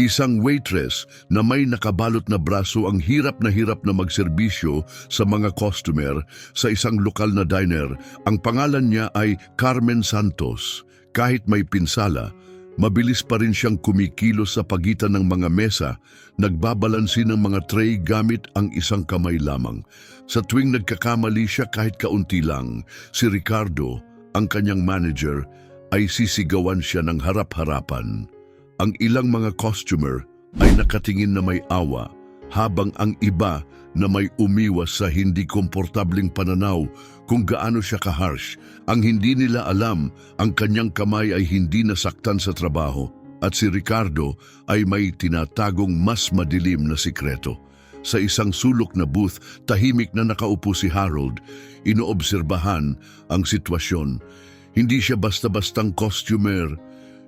Isang waitress na may nakabalot na braso ang hirap na hirap na magserbisyo sa mga customer sa isang lokal na diner. Ang pangalan niya ay Carmen Santos. Kahit may pinsala, mabilis pa rin siyang kumikilos sa pagitan ng mga mesa, nagbabalansi ng mga tray gamit ang isang kamay lamang. Sa tuwing nagkakamali siya kahit kaunti lang, si Ricardo, ang kanyang manager, ay sisigawan siya ng harap-harapan. Ang ilang mga customer ay nakatingin na may awa habang ang iba na may umiwas sa hindi komportabling pananaw kung gaano siya kaharsh. Ang hindi nila alam, ang kanyang kamay ay hindi nasaktan sa trabaho at si Ricardo ay may tinatagong mas madilim na sikreto. Sa isang sulok na booth, tahimik na nakaupo si Harold, inoobserbahan ang sitwasyon. Hindi siya basta-bastang costumer,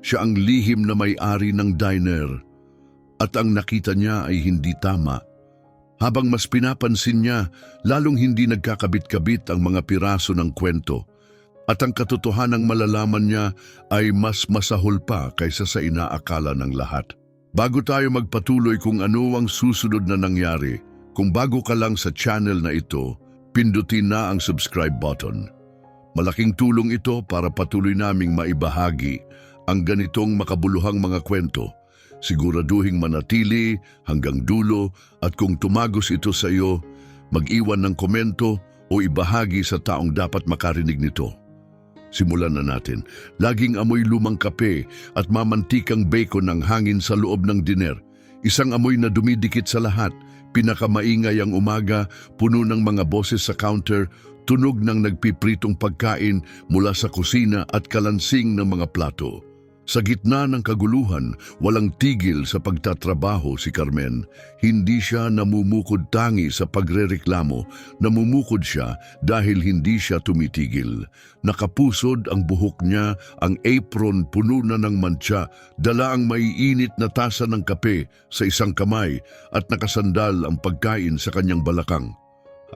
siya ang lihim na may-ari ng diner at ang nakita niya ay hindi tama. Habang mas pinapansin niya, lalong hindi nagkakabit-kabit ang mga piraso ng kwento at ang katotohanang malalaman niya ay mas masahol pa kaysa sa inaakala ng lahat. Bago tayo magpatuloy kung ano ang susunod na nangyari, kung bago ka lang sa channel na ito, pindutin na ang subscribe button. Malaking tulong ito para patuloy naming maibahagi ang ganitong makabuluhang mga kwento. Siguraduhing manatili hanggang dulo at kung tumagos ito sa iyo, mag-iwan ng komento o ibahagi sa taong dapat makarinig nito. Simulan na natin. Laging amoy lumang kape at mamantikang bacon ng hangin sa loob ng diner. Isang amoy na dumidikit sa lahat. Pinakamaingay ang umaga, puno ng mga boses sa counter, tunog ng nagpipritong pagkain mula sa kusina at kalansing ng mga plato. Sa gitna ng kaguluhan, walang tigil sa pagtatrabaho si Carmen. Hindi siya namumukod tangi sa pagrereklamo, namumukod siya dahil hindi siya tumitigil. Nakapusod ang buhok niya, ang apron puno na ng mantsa, dala ang maiinit na tasa ng kape sa isang kamay at nakasandal ang pagkain sa kanyang balakang.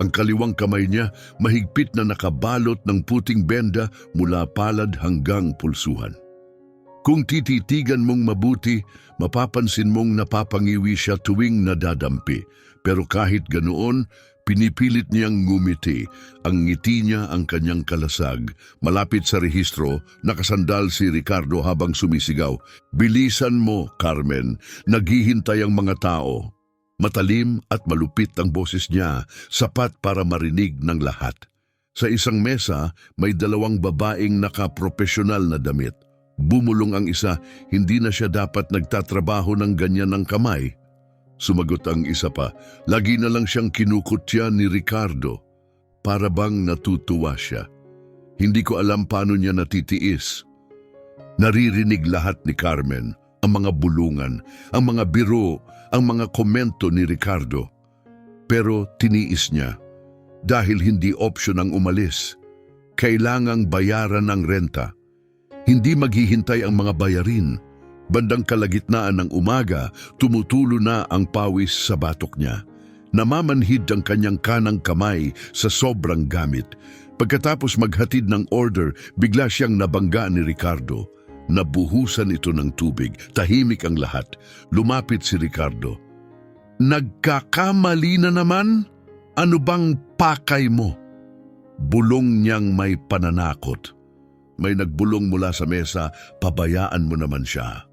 Ang kaliwang kamay niya mahigpit na nakabalot ng puting benda mula palad hanggang pulsuhan. Kung tititigan mong mabuti, mapapansin mong napapangiwi siya tuwing nadadampi. Pero kahit ganoon, pinipilit niyang ngumiti. Ang ngiti niya ang kanyang kalasag. Malapit sa rehistro, nakasandal si Ricardo habang sumisigaw. Bilisan mo, Carmen. Naghihintay ang mga tao. Matalim at malupit ang boses niya, sapat para marinig ng lahat. Sa isang mesa, may dalawang babaeng nakapropesyonal na damit. Bumulong ang isa, hindi na siya dapat nagtatrabaho ng ganyan ng kamay. Sumagot ang isa pa, lagi na lang siyang kinukutya ni Ricardo. Para bang natutuwa siya. Hindi ko alam paano niya natitiis. Naririnig lahat ni Carmen, ang mga bulungan, ang mga biro, ang mga komento ni Ricardo. Pero tiniis niya dahil hindi option ang umalis. Kailangang bayaran ng renta. Hindi maghihintay ang mga bayarin. Bandang kalagitnaan ng umaga, tumutulo na ang pawis sa batok niya. Namamanhid ang kanyang kanang kamay sa sobrang gamit. Pagkatapos maghatid ng order, bigla siyang nabangga ni Ricardo. Nabuhusan ito ng tubig. Tahimik ang lahat. Lumapit si Ricardo. Nagkakamali na naman? Ano bang pakay mo? Bulong niyang may pananakot. May nagbulong mula sa mesa, pabayaan mo naman siya.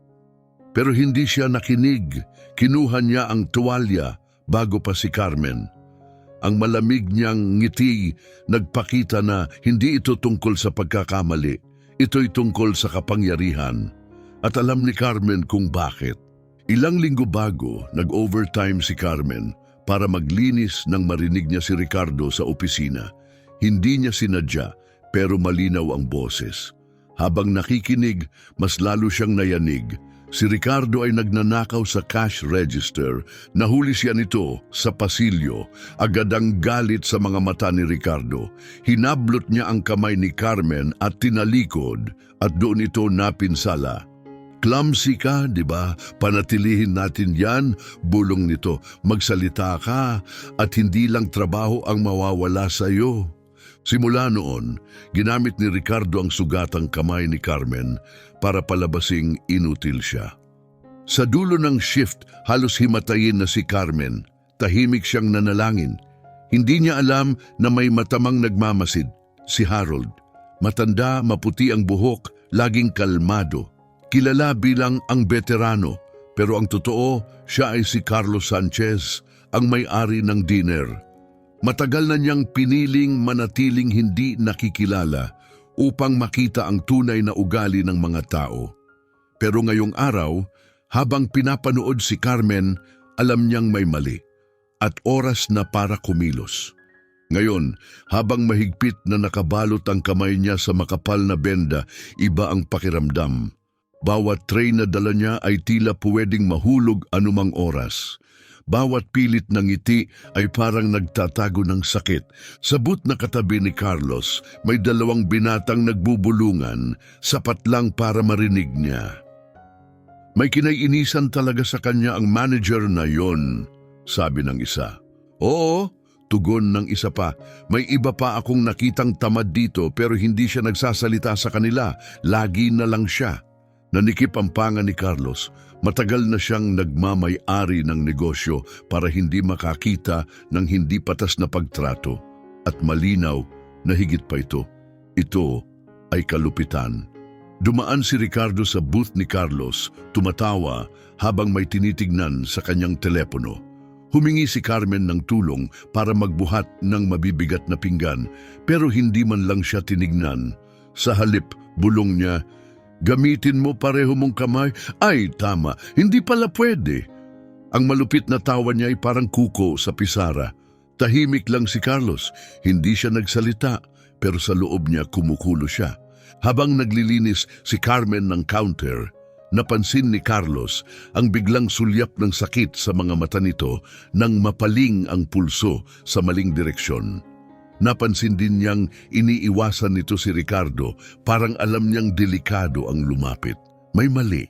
Pero hindi siya nakinig. Kinuha niya ang tuwalya bago pa si Carmen. Ang malamig niyang ngiti nagpakita na hindi ito tungkol sa pagkakamali. Ito'y tungkol sa kapangyarihan. At alam ni Carmen kung bakit. Ilang linggo bago, nag-overtime si Carmen para maglinis nang marinig niya si Ricardo sa opisina. Hindi niya sinadya pero malinaw ang boses. Habang nakikinig, mas lalo siyang nayanig. Si Ricardo ay nagnanakaw sa cash register. Nahuli siya nito sa pasilyo. Agad ang galit sa mga mata ni Ricardo. Hinablot niya ang kamay ni Carmen at tinalikod at doon ito napinsala. Clumsy ka, di ba? Panatilihin natin yan, bulong nito. Magsalita ka at hindi lang trabaho ang mawawala sa iyo. Simula noon, ginamit ni Ricardo ang sugatang kamay ni Carmen para palabasing inutil siya. Sa dulo ng shift, halos himatayin na si Carmen. Tahimik siyang nanalangin. Hindi niya alam na may matamang nagmamasid, si Harold. Matanda, maputi ang buhok, laging kalmado. Kilala bilang ang veterano, pero ang totoo, siya ay si Carlos Sanchez, ang may-ari ng dinner. Matagal na niyang piniling manatiling hindi nakikilala upang makita ang tunay na ugali ng mga tao. Pero ngayong araw, habang pinapanood si Carmen, alam niyang may mali at oras na para kumilos. Ngayon, habang mahigpit na nakabalot ang kamay niya sa makapal na benda, iba ang pakiramdam. Bawat tray na dala niya ay tila pwedeng mahulog anumang oras. Bawat pilit ng ngiti ay parang nagtatago ng sakit. Sa boot na katabi ni Carlos, may dalawang binatang nagbubulungan, sapat lang para marinig niya. May kinaiinisan talaga sa kanya ang manager na yon, sabi ng isa. Oo, tugon ng isa pa. May iba pa akong nakitang tamad dito pero hindi siya nagsasalita sa kanila. Lagi na lang siya. Nanikip ang panga ni Carlos. Matagal na siyang nagmamay-ari ng negosyo para hindi makakita ng hindi patas na pagtrato. At malinaw na higit pa ito. Ito ay kalupitan. Dumaan si Ricardo sa booth ni Carlos, tumatawa habang may tinitignan sa kanyang telepono. Humingi si Carmen ng tulong para magbuhat ng mabibigat na pinggan pero hindi man lang siya tinignan. Sa halip, bulong niya, Gamitin mo pareho mong kamay? Ay, tama, hindi pala pwede. Ang malupit na tawa niya ay parang kuko sa pisara. Tahimik lang si Carlos, hindi siya nagsalita pero sa loob niya kumukulo siya. Habang naglilinis si Carmen ng counter, napansin ni Carlos ang biglang sulyap ng sakit sa mga mata nito nang mapaling ang pulso sa maling direksyon. Napansin din niyang iniiwasan nito si Ricardo parang alam niyang delikado ang lumapit. May mali.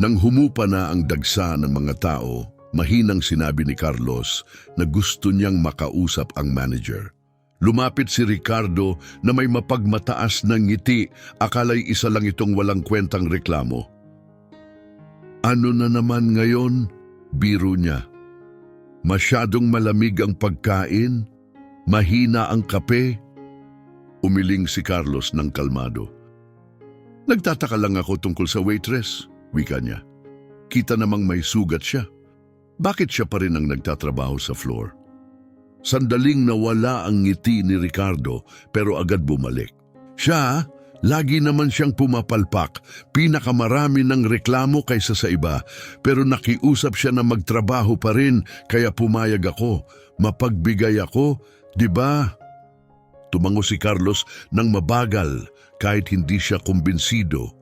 Nang humupa na ang dagsa ng mga tao, mahinang sinabi ni Carlos na gusto niyang makausap ang manager. Lumapit si Ricardo na may mapagmataas na ngiti, akala'y isa lang itong walang kwentang reklamo. Ano na naman ngayon? Biro niya. Masyadong malamig ang pagkain, mahina ang kape. Umiling si Carlos ng kalmado. Nagtataka lang ako tungkol sa waitress, wika niya. Kita namang may sugat siya. Bakit siya pa rin ang nagtatrabaho sa floor? Sandaling nawala ang ngiti ni Ricardo pero agad bumalik. Siya, lagi naman siyang pumapalpak, pinakamarami ng reklamo kaysa sa iba, pero nakiusap siya na magtrabaho pa rin kaya pumayag ako, mapagbigay ako, di ba? Tumango si Carlos ng mabagal kahit hindi siya kumbinsido.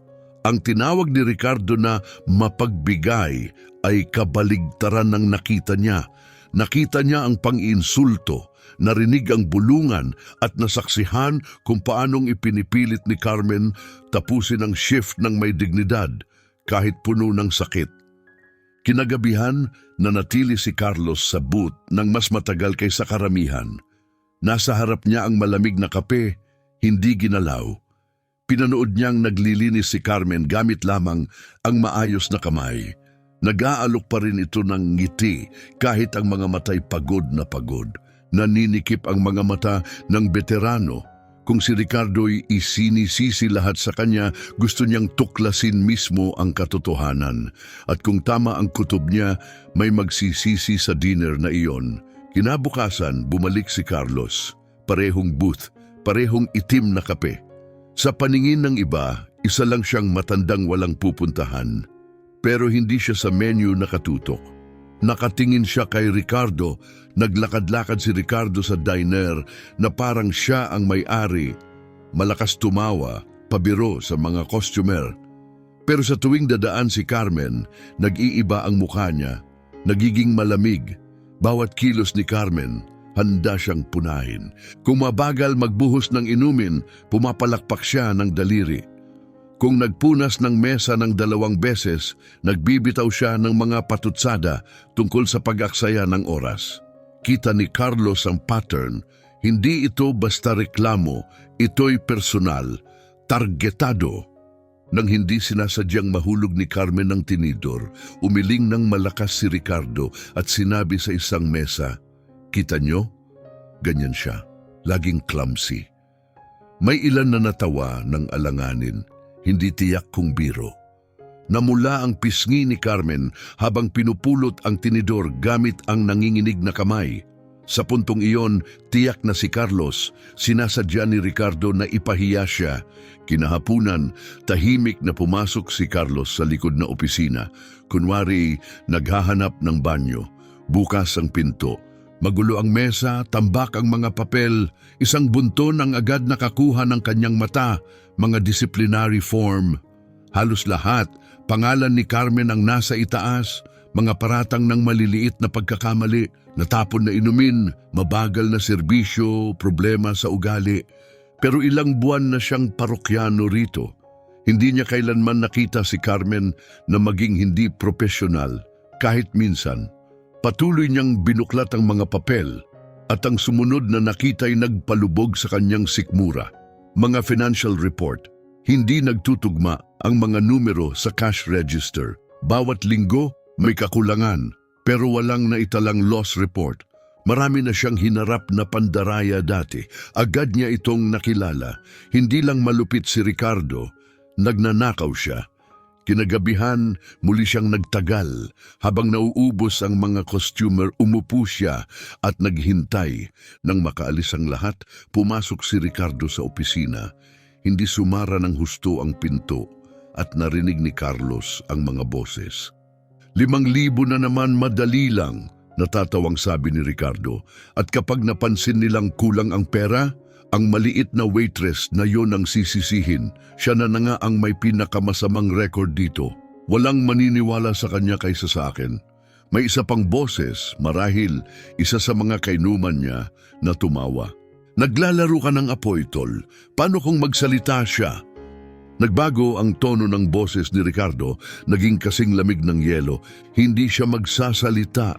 Ang tinawag ni Ricardo na mapagbigay ay kabaligtaran ng nakita niya. Nakita niya ang pang-insulto, narinig ang bulungan at nasaksihan kung paanong ipinipilit ni Carmen tapusin ang shift ng may dignidad kahit puno ng sakit. Kinagabihan, nanatili si Carlos sa booth ng mas matagal kaysa karamihan. Nasa harap niya ang malamig na kape, hindi ginalaw. Pinanood niyang naglilinis si Carmen gamit lamang ang maayos na kamay. Nag-aalok pa rin ito ng ngiti kahit ang mga matay pagod na pagod. Naninikip ang mga mata ng veterano. Kung si Ricardo'y isinisisi lahat sa kanya, gusto niyang tuklasin mismo ang katotohanan. At kung tama ang kutob niya, may magsisisi sa dinner na iyon. Kinabukasan, bumalik si Carlos. Parehong booth, parehong itim na kape. Sa paningin ng iba, isa lang siyang matandang walang pupuntahan. Pero hindi siya sa menu nakatutok. Nakatingin siya kay Ricardo, naglakad-lakad si Ricardo sa diner na parang siya ang may-ari. Malakas tumawa, pabiro sa mga customer. Pero sa tuwing dadaan si Carmen, nag-iiba ang mukha niya. Nagiging malamig. Bawat kilos ni Carmen, handa siyang punahin. Kung mabagal magbuhos ng inumin, pumapalakpak siya ng daliri. Kung nagpunas ng mesa ng dalawang beses, nagbibitaw siya ng mga patutsada tungkol sa pag-aksaya ng oras. Kita ni Carlos ang pattern, hindi ito basta reklamo, ito'y personal, targetado. Nang hindi sinasadyang mahulog ni Carmen ng tinidor, umiling ng malakas si Ricardo at sinabi sa isang mesa, Kita nyo? Ganyan siya. Laging clumsy. May ilan na natawa ng alanganin, hindi tiyak kung biro. Namula ang pisngi ni Carmen habang pinupulot ang tinidor gamit ang nanginginig na kamay. Sa puntong iyon, tiyak na si Carlos, sinasadya ni Ricardo na ipahiya siya. Kinahapunan, tahimik na pumasok si Carlos sa likod na opisina. Kunwari, naghahanap ng banyo. Bukas ang pinto. Magulo ang mesa, tambak ang mga papel. Isang bunton ang agad nakakuha ng kanyang mata, mga disciplinary form. Halos lahat, pangalan ni Carmen ang nasa itaas, mga paratang ng maliliit na pagkakamali, natapon na inumin, mabagal na serbisyo, problema sa ugali. Pero ilang buwan na siyang parokyano rito. Hindi niya kailanman nakita si Carmen na maging hindi profesional, kahit minsan. Patuloy niyang binuklat ang mga papel at ang sumunod na nakita ay nagpalubog sa kanyang sikmura. Mga financial report, hindi nagtutugma ang mga numero sa cash register. Bawat linggo may kakulangan pero walang naitalang loss report. Marami na siyang hinarap na pandaraya dati. Agad niya itong nakilala. Hindi lang malupit si Ricardo, nagnanakaw siya. Kinagabihan, muli siyang nagtagal. Habang nauubos ang mga costumer, umupo siya at naghintay. Nang makaalis ang lahat, pumasok si Ricardo sa opisina. Hindi sumara ng husto ang pinto at narinig ni Carlos ang mga boses. Limang libo na naman madali lang, natatawang sabi ni Ricardo. At kapag napansin nilang kulang ang pera, ang maliit na waitress na yon ang sisisihin. Siya na na nga ang may pinakamasamang record dito. Walang maniniwala sa kanya kaysa sa akin. May isa pang boses, marahil isa sa mga kainuman niya na tumawa. Naglalaro ka ng apoy, tol. Paano kung magsalita siya? Nagbago ang tono ng boses ni Ricardo, naging kasing lamig ng yelo. Hindi siya magsasalita.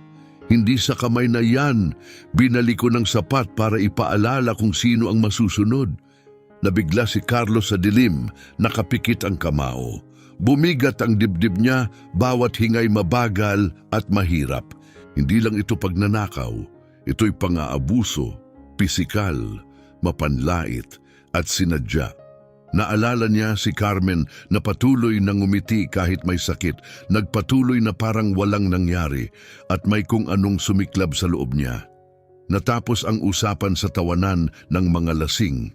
Hindi sa kamay na yan. Binali ko ng sapat para ipaalala kung sino ang masusunod. Nabigla si Carlos sa dilim, nakapikit ang kamao. Bumigat ang dibdib niya, bawat hingay mabagal at mahirap. Hindi lang ito pagnanakaw, ito'y pang-aabuso, pisikal, mapanlait at sinadya. Naalala niya si Carmen na patuloy na ngumiti kahit may sakit, nagpatuloy na parang walang nangyari at may kung anong sumiklab sa loob niya. Natapos ang usapan sa tawanan ng mga lasing.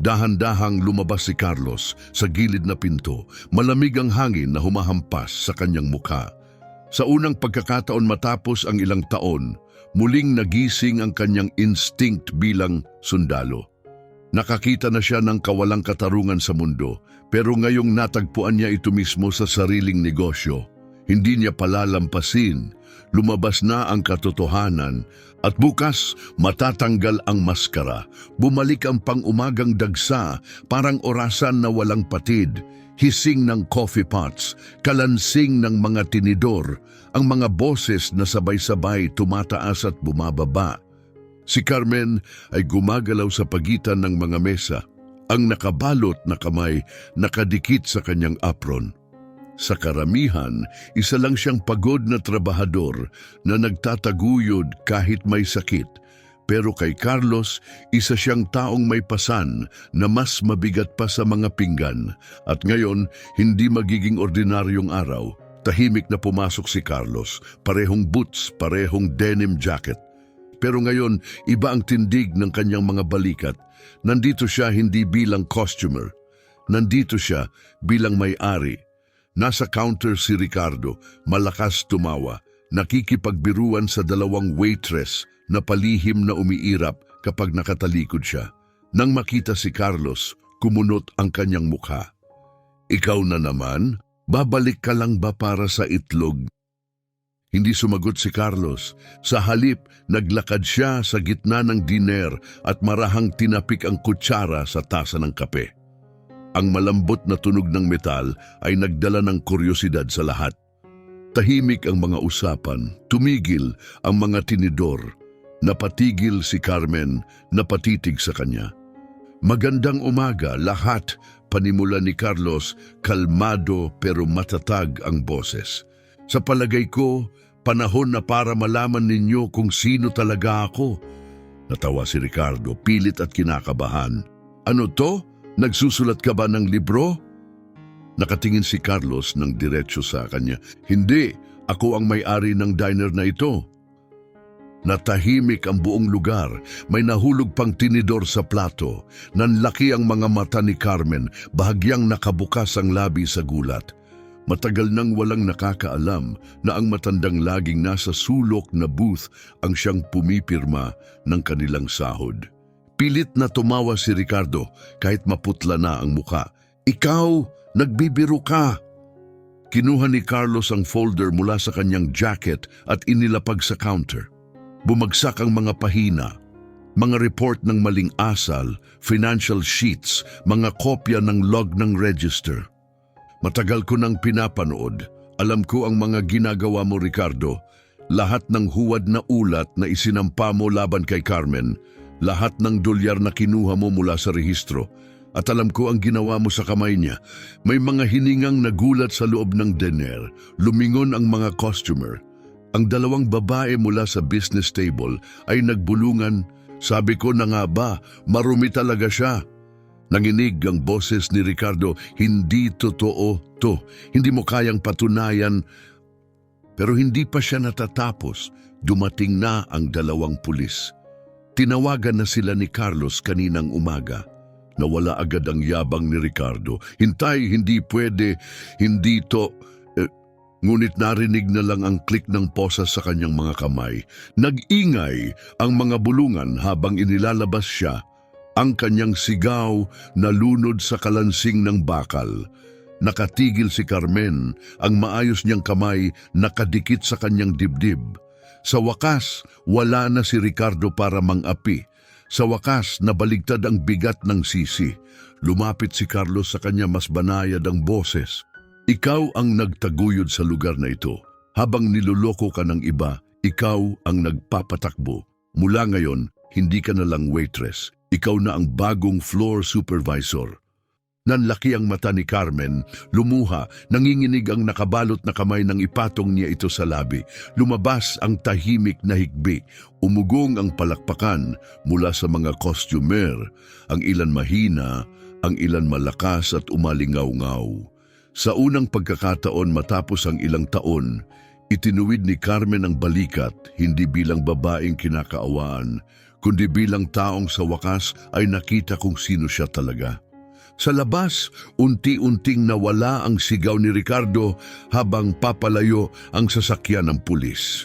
Dahan-dahang lumabas si Carlos sa gilid na pinto, malamig ang hangin na humahampas sa kanyang mukha. Sa unang pagkakataon matapos ang ilang taon, muling nagising ang kanyang instinct bilang sundalo. Nakakita na siya ng kawalang katarungan sa mundo, pero ngayong natagpuan niya ito mismo sa sariling negosyo. Hindi niya palalampasin, lumabas na ang katotohanan at bukas matatanggal ang maskara. Bumalik ang pang-umagang dagsa, parang orasan na walang patid, hising ng coffee pots, kalansing ng mga tinidor, ang mga boses na sabay-sabay tumataas at bumababa. Si Carmen ay gumagalaw sa pagitan ng mga mesa, ang nakabalot na kamay nakadikit sa kanyang apron. Sa karamihan, isa lang siyang pagod na trabahador na nagtataguyod kahit may sakit. Pero kay Carlos, isa siyang taong may pasan na mas mabigat pa sa mga pinggan. At ngayon, hindi magiging ordinaryong araw. Tahimik na pumasok si Carlos, parehong boots, parehong denim jacket. Pero ngayon, iba ang tindig ng kanyang mga balikat. Nandito siya hindi bilang costumer. Nandito siya bilang may-ari. Nasa counter si Ricardo, malakas tumawa, nakikipagbiruan sa dalawang waitress na palihim na umiirap kapag nakatalikod siya. Nang makita si Carlos, kumunot ang kanyang mukha. Ikaw na naman? Babalik ka lang ba para sa itlog hindi sumagot si Carlos. Sa halip, naglakad siya sa gitna ng diner at marahang tinapik ang kutsara sa tasa ng kape. Ang malambot na tunog ng metal ay nagdala ng kuryosidad sa lahat. Tahimik ang mga usapan, tumigil ang mga tinidor, napatigil si Carmen, napatitig sa kanya. Magandang umaga lahat, Panimula ni Carlos, kalmado pero matatag ang boses. Sa palagay ko, panahon na para malaman ninyo kung sino talaga ako. Natawa si Ricardo, pilit at kinakabahan. Ano to? Nagsusulat ka ba ng libro? Nakatingin si Carlos ng diretsyo sa kanya. Hindi, ako ang may-ari ng diner na ito. Natahimik ang buong lugar. May nahulog pang tinidor sa plato. Nanlaki ang mga mata ni Carmen, bahagyang nakabukas ang labi sa gulat. Matagal nang walang nakakaalam na ang matandang laging nasa sulok na booth ang siyang pumipirma ng kanilang sahod. Pilit na tumawa si Ricardo kahit maputla na ang muka. Ikaw, nagbibiro ka! Kinuha ni Carlos ang folder mula sa kanyang jacket at inilapag sa counter. Bumagsak ang mga pahina, mga report ng maling asal, financial sheets, mga kopya ng log ng register. Matagal ko nang pinapanood. Alam ko ang mga ginagawa mo, Ricardo. Lahat ng huwad na ulat na isinampa mo laban kay Carmen, lahat ng dolyar na kinuha mo mula sa rehistro, at alam ko ang ginawa mo sa kamay niya. May mga hiningang nagulat sa loob ng dener. Lumingon ang mga customer. Ang dalawang babae mula sa business table ay nagbulungan. Sabi ko na nga ba, marumi talaga siya. Nanginig ang boses ni Ricardo, hindi totoo to. Hindi mo kayang patunayan. Pero hindi pa siya natatapos. Dumating na ang dalawang pulis. Tinawagan na sila ni Carlos kaninang umaga. Nawala agad ang yabang ni Ricardo. Hintay, hindi pwede, hindi to... Eh, ngunit narinig na lang ang klik ng posa sa kanyang mga kamay. Nag-ingay ang mga bulungan habang inilalabas siya. Ang kanyang sigaw nalunod sa kalansing ng bakal. Nakatigil si Carmen, ang maayos niyang kamay nakadikit sa kanyang dibdib. Sa wakas, wala na si Ricardo para mangapi. Sa wakas, nabaligtad ang bigat ng sisi. Lumapit si Carlos sa kanya mas banayad ang boses. Ikaw ang nagtaguyod sa lugar na ito. Habang niloloko ka ng iba, ikaw ang nagpapatakbo. Mula ngayon, hindi ka na lang waitress. Ikaw na ang bagong floor supervisor. Nanlaki ang mata ni Carmen, lumuha, nanginginig ang nakabalot na kamay ng ipatong niya ito sa labi. Lumabas ang tahimik na higbi, umugong ang palakpakan mula sa mga costumer, ang ilan mahina, ang ilan malakas at umalingaw-ngaw. Sa unang pagkakataon matapos ang ilang taon, itinuwid ni Carmen ang balikat hindi bilang babaeng kinakaawaan, kundi bilang taong sa wakas ay nakita kung sino siya talaga. Sa labas, unti-unting nawala ang sigaw ni Ricardo habang papalayo ang sasakyan ng pulis.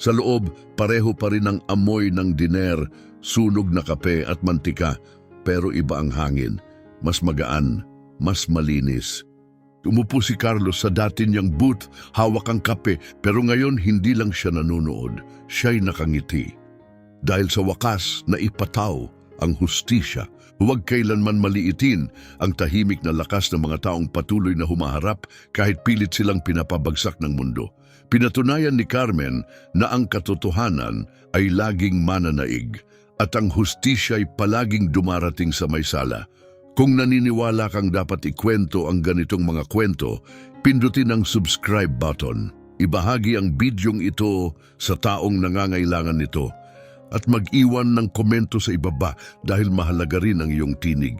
Sa loob, pareho pa rin ang amoy ng diner, sunog na kape at mantika, pero iba ang hangin. Mas magaan, mas malinis. Umupo si Carlos sa dati niyang booth, hawak ang kape, pero ngayon hindi lang siya nanonood, siya'y nakangiti. Dahil sa wakas na ipataw ang hustisya, huwag kailanman maliitin ang tahimik na lakas ng mga taong patuloy na humaharap kahit pilit silang pinapabagsak ng mundo. Pinatunayan ni Carmen na ang katotohanan ay laging mananaig at ang hustisya ay palaging dumarating sa may sala. Kung naniniwala kang dapat ikwento ang ganitong mga kwento, pindutin ang subscribe button. Ibahagi ang bidyong ito sa taong nangangailangan nito at mag-iwan ng komento sa ibaba dahil mahalaga rin ang iyong tinig.